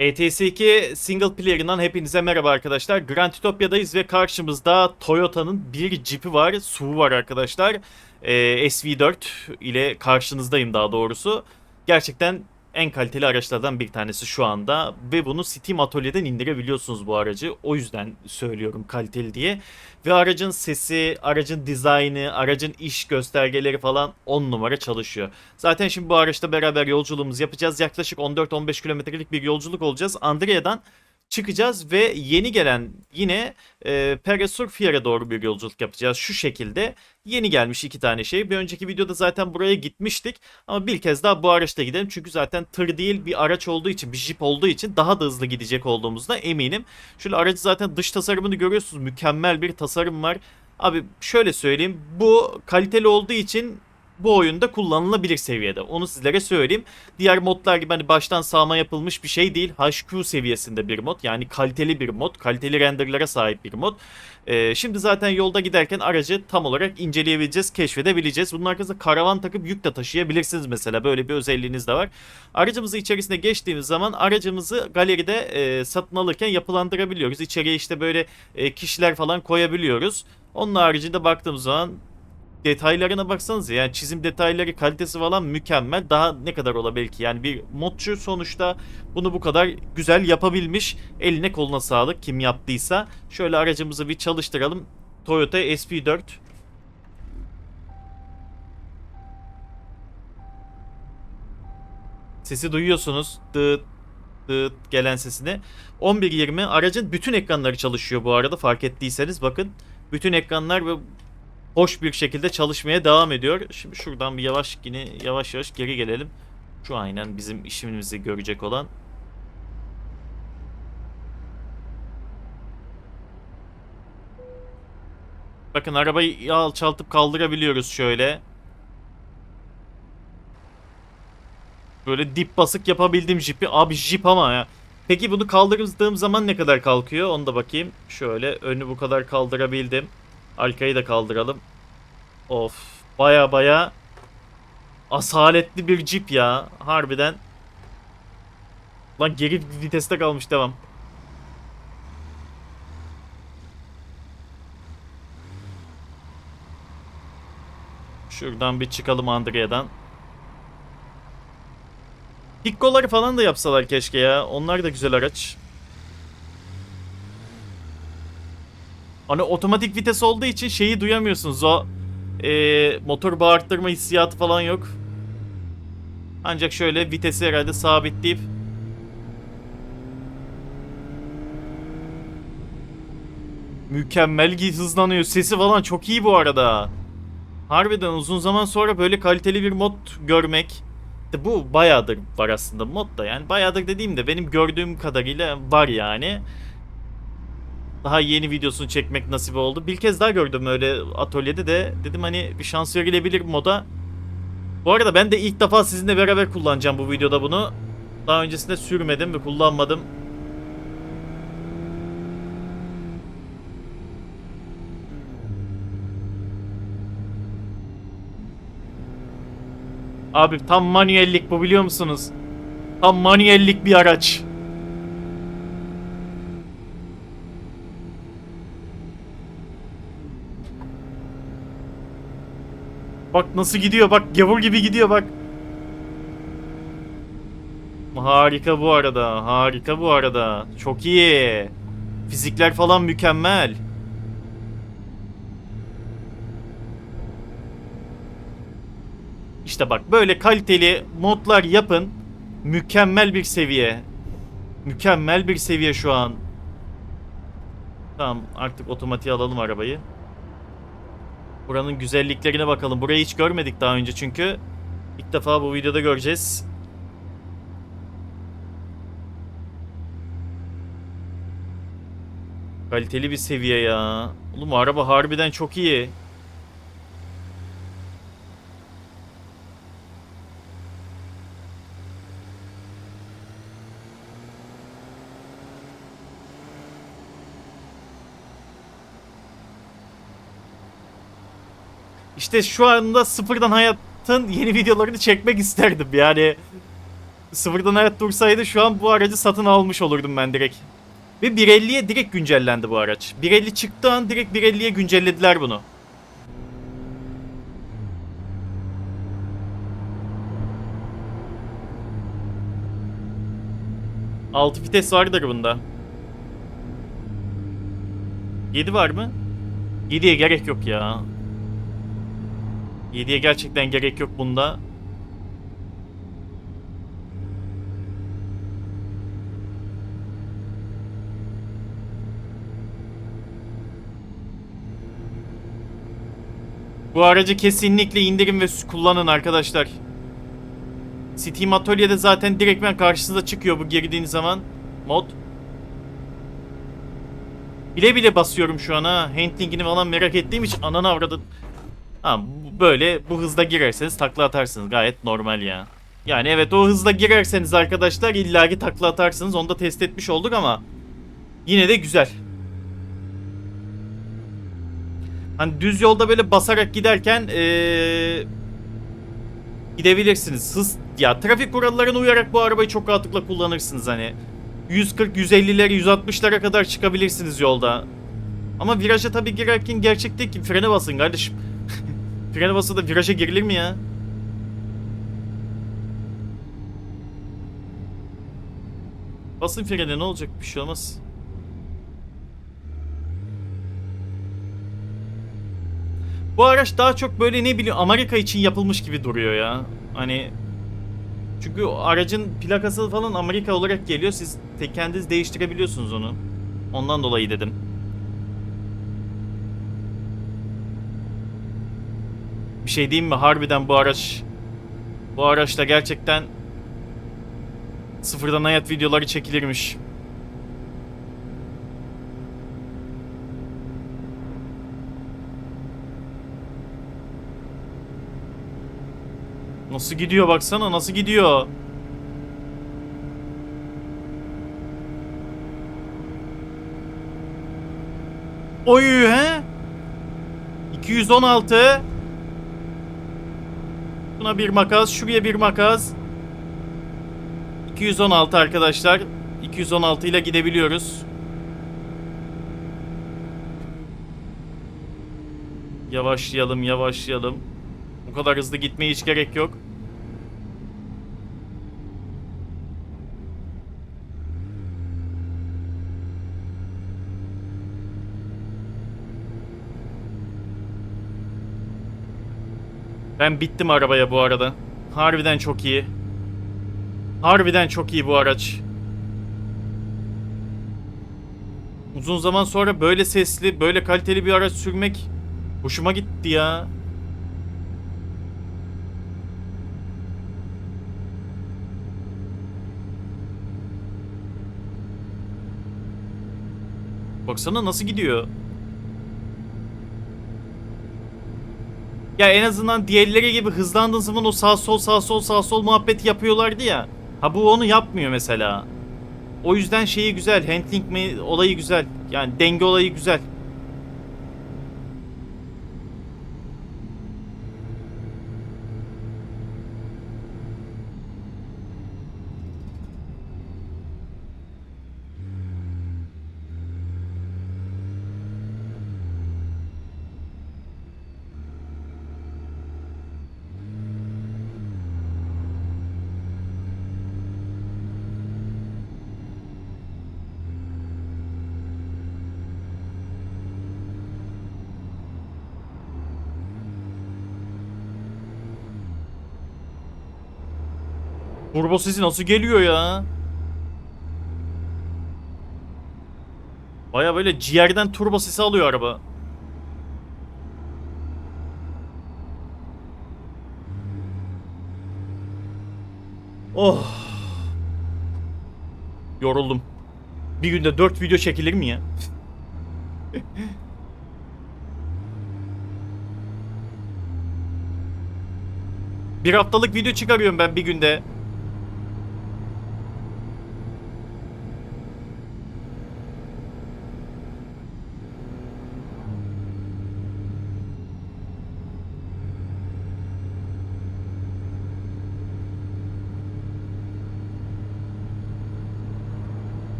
ETS2 single player'ından hepinize merhaba arkadaşlar. Grand Utopia'dayız ve karşımızda Toyota'nın bir Jeep'i var. SUV var arkadaşlar. Ee, SV4 ile karşınızdayım daha doğrusu. Gerçekten en kaliteli araçlardan bir tanesi şu anda. Ve bunu Steam Atölye'den indirebiliyorsunuz bu aracı. O yüzden söylüyorum kaliteli diye. Ve aracın sesi, aracın dizaynı, aracın iş göstergeleri falan 10 numara çalışıyor. Zaten şimdi bu araçta beraber yolculuğumuzu yapacağız. Yaklaşık 14-15 kilometrelik bir yolculuk olacağız. Andrea'dan çıkacağız ve yeni gelen yine e, Peresurfier'e doğru bir yolculuk yapacağız. Şu şekilde yeni gelmiş iki tane şey. Bir önceki videoda zaten buraya gitmiştik ama bir kez daha bu araçta gidelim. Çünkü zaten tır değil bir araç olduğu için bir jip olduğu için daha da hızlı gidecek olduğumuzda eminim. Şöyle aracı zaten dış tasarımını görüyorsunuz. Mükemmel bir tasarım var. Abi şöyle söyleyeyim bu kaliteli olduğu için bu oyunda kullanılabilir seviyede. Onu sizlere söyleyeyim. Diğer modlar gibi hani baştan sağma yapılmış bir şey değil. HQ seviyesinde bir mod. Yani kaliteli bir mod. Kaliteli renderlara sahip bir mod. Ee, şimdi zaten yolda giderken aracı tam olarak inceleyebileceğiz, keşfedebileceğiz. Bunun arkasında karavan takıp yük de taşıyabilirsiniz mesela. Böyle bir özelliğiniz de var. Aracımızı içerisine geçtiğimiz zaman aracımızı galeride e, satın alırken yapılandırabiliyoruz. İçeriye işte böyle e, kişiler falan koyabiliyoruz. Onun haricinde baktığımız zaman detaylarına baksanız yani çizim detayları kalitesi falan mükemmel. Daha ne kadar olabilir ki? Yani bir modcu sonuçta bunu bu kadar güzel yapabilmiş. Eline koluna sağlık kim yaptıysa. Şöyle aracımızı bir çalıştıralım. Toyota SP4. Sesi duyuyorsunuz. Dıt dıt gelen sesini. 11.20 aracın bütün ekranları çalışıyor bu arada fark ettiyseniz bakın. Bütün ekranlar ve hoş bir şekilde çalışmaya devam ediyor. Şimdi şuradan bir yavaş yine yavaş yavaş geri gelelim. Şu aynen bizim işimizi görecek olan. Bakın arabayı alçaltıp kaldırabiliyoruz şöyle. Böyle dip basık yapabildim jipi. Abi jip ama ya. Peki bunu kaldırdığım zaman ne kadar kalkıyor? Onu da bakayım. Şöyle önü bu kadar kaldırabildim. Arkayı da kaldıralım. Of. Baya baya asaletli bir Jeep ya. Harbiden. Lan geri viteste kalmış devam. Şuradan bir çıkalım Andrea'dan. Pikkoları falan da yapsalar keşke ya. Onlar da güzel araç. Hani otomatik vites olduğu için şeyi duyamıyorsunuz. O e, motor bağırttırma hissiyatı falan yok. Ancak şöyle vitesi herhalde sabitleyip Mükemmel hızlanıyor. Sesi falan çok iyi bu arada. Harbiden uzun zaman sonra böyle kaliteli bir mod görmek. De bu bayağıdır var aslında mod da yani bayağıdır dediğimde benim gördüğüm kadarıyla var yani. Daha yeni videosunu çekmek nasip oldu. Bir kez daha gördüm öyle atölyede de dedim hani bir şans verilebilir moda. Bu arada ben de ilk defa sizinle beraber kullanacağım bu videoda bunu. Daha öncesinde sürmedim ve kullanmadım. Abi tam manuellik bu biliyor musunuz? Tam manuellik bir araç. Bak nasıl gidiyor bak gavur gibi gidiyor bak. Harika bu arada. Harika bu arada. Çok iyi. Fizikler falan mükemmel. İşte bak böyle kaliteli modlar yapın. Mükemmel bir seviye. Mükemmel bir seviye şu an. Tamam artık otomatiğe alalım arabayı. Buranın güzelliklerine bakalım. Burayı hiç görmedik daha önce çünkü. İlk defa bu videoda göreceğiz. Kaliteli bir seviye ya. Oğlum araba harbiden çok iyi. İşte şu anda sıfırdan hayatın yeni videolarını çekmek isterdim yani. sıfırdan hayat dursaydı şu an bu aracı satın almış olurdum ben direkt. Ve 1.50'ye direkt güncellendi bu araç. 1.50 çıktığı an direkt 1.50'ye güncellediler bunu. Altı vites vardır bunda. 7 var mı? 7'ye gerek yok ya. 7'ye gerçekten gerek yok bunda. Bu aracı kesinlikle indirin ve kullanın arkadaşlar. Steam Atölye'de zaten direktmen karşınıza çıkıyor bu girdiğiniz zaman. Mod. Bile bile basıyorum şu an ha. Handling'ini falan merak ettiğim için ananı avradın. Ha böyle bu hızda girerseniz takla atarsınız. Gayet normal ya. Yani evet o hızla girerseniz arkadaşlar illaki takla atarsınız. Onu da test etmiş olduk ama yine de güzel. Hani düz yolda böyle basarak giderken ee, gidebilirsiniz. Hız ya trafik kurallarına uyarak bu arabayı çok rahatlıkla kullanırsınız hani. 140, 150'lere, 160'lara kadar çıkabilirsiniz yolda. Ama viraja tabii girerken gerçek değil ki. Frene basın kardeşim. Frene bası da viraja girilir mi ya? Basın frene ne olacak? Bir şey olmaz. Bu araç daha çok böyle ne bileyim Amerika için yapılmış gibi duruyor ya. Hani çünkü aracın plakası falan Amerika olarak geliyor. Siz kendiniz değiştirebiliyorsunuz onu. Ondan dolayı dedim. Bir şey diyeyim mi? Harbiden bu araç bu araçla gerçekten sıfırdan hayat videoları çekilirmiş. Nasıl gidiyor baksana nasıl gidiyor. Oy he? 216. Buna bir makas, şuraya bir makas. 216 arkadaşlar. 216 ile gidebiliyoruz. Yavaşlayalım, yavaşlayalım. Bu kadar hızlı gitmeye hiç gerek yok. Ben bittim arabaya bu arada. Harbiden çok iyi. Harbiden çok iyi bu araç. Uzun zaman sonra böyle sesli, böyle kaliteli bir araç sürmek hoşuma gitti ya. Baksana nasıl gidiyor. Ya en azından diğerleri gibi hızlandığın zaman o sağ sol sağ sol sağ sol muhabbeti yapıyorlardı ya. Ha bu onu yapmıyor mesela. O yüzden şeyi güzel. Handling olayı güzel. Yani denge olayı güzel. Turbo sesi nasıl geliyor ya? Baya böyle ciğerden turbo sesi alıyor araba. Oh. Yoruldum. Bir günde 4 video çekilir mi ya? bir haftalık video çıkarıyorum ben bir günde.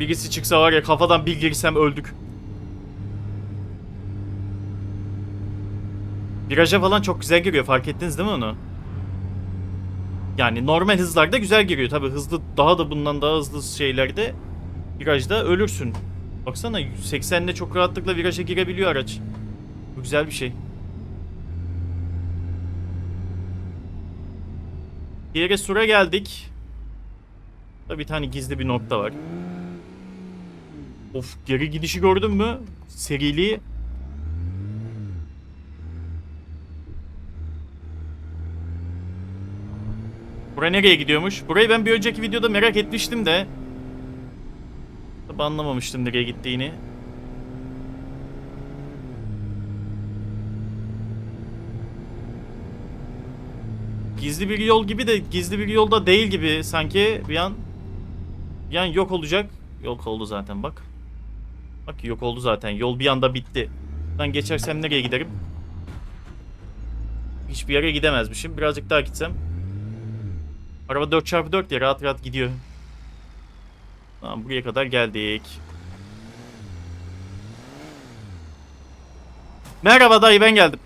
Birisi çıksa var ya kafadan bir girsem öldük. Viraja falan çok güzel giriyor fark ettiniz değil mi onu? Yani normal hızlarda güzel giriyor tabi hızlı daha da bundan daha hızlı şeylerde virajda ölürsün. Baksana 80'le çok rahatlıkla viraja girebiliyor araç. Bu güzel bir şey. Diğeri sura geldik. Burada bir tane gizli bir nokta var. Of geri gidişi gördün mü? Seriliği. Bura nereye gidiyormuş? Burayı ben bir önceki videoda merak etmiştim de. Tabi anlamamıştım nereye gittiğini. Gizli bir yol gibi de gizli bir yolda değil gibi sanki bir an bir an yok olacak. Yok oldu zaten bak. Bak yok oldu zaten. Yol bir anda bitti. Ben geçersem nereye giderim? Hiçbir yere gidemezmişim. Birazcık daha gitsem. Araba 4x4 ya rahat rahat gidiyor. Tamam buraya kadar geldik. Merhaba dayı ben geldim.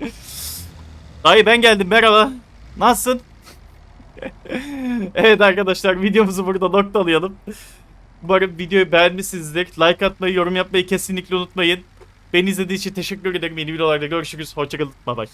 Dayı ben geldim merhaba. Nasılsın? evet arkadaşlar videomuzu burada noktalayalım. Umarım videoyu beğenmişsinizdir. Like atmayı, yorum yapmayı kesinlikle unutmayın. Beni izlediğiniz için teşekkür ederim. Yeni videolarda görüşürüz. Hoşçakalın. Bye bye.